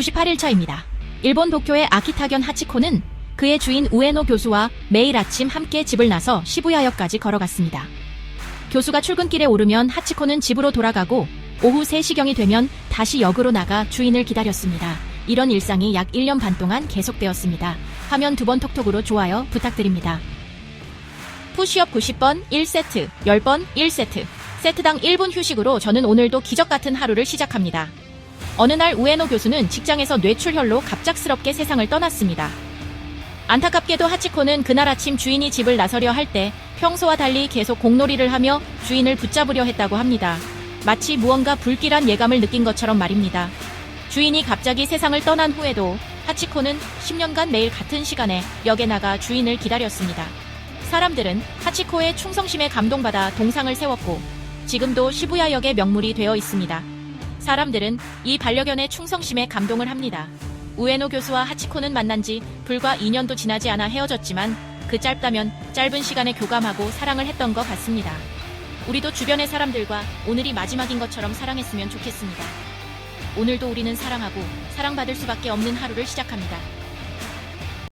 98일 차입니다. 일본 도쿄의 아키타견 하치코는 그의 주인 우에노 교수와 매일 아침 함께 집을 나서 시부야역까지 걸어갔습니다. 교수가 출근길에 오르면 하치코는 집으로 돌아가고 오후 3시경이 되면 다시 역으로 나가 주인을 기다렸습니다. 이런 일상이 약 1년 반 동안 계속되었습니다. 화면 두 번 톡톡으로 좋아요 부탁드립니다. 푸시업 90번 1세트, 10번 1세트. 세트당 1분 휴식으로 저는 오늘도 기적 같은 하루를 시작합니다. 어느 날 우에노 교수는 직장에서 뇌출혈로 갑작스럽게 세상을 떠났습니다. 안타깝게도 하치코는 그날 아침 주인이 집을 나서려 할 때 평소와 달리 계속 공놀이를 하며 주인을 붙잡으려 했다고 합니다. 마치 무언가 불길한 예감을 느낀 것처럼 말입니다. 주인이 갑자기 세상을 떠난 후에도 하치코는 10년간 매일 같은 시간에 역에 나가 주인을 기다렸습니다. 사람들은 하치코의 충성심에 감동받아 동상을 세웠고 지금도 시부야역의 명물이 되어 있습니다. 사람들은 이 반려견의 충성심에 감동을 합니다. 우에노 교수와 하치코는 만난 지 불과 2년도 지나지 않아 헤어졌지만 그 짧다면 짧은 시간에 교감하고 사랑을 했던 것 같습니다. 우리도 주변의 사람들과 오늘이 마지막인 것처럼 사랑했으면 좋겠습니다. 오늘도 우리는 사랑하고 사랑받을 수밖에 없는 하루를 시작합니다.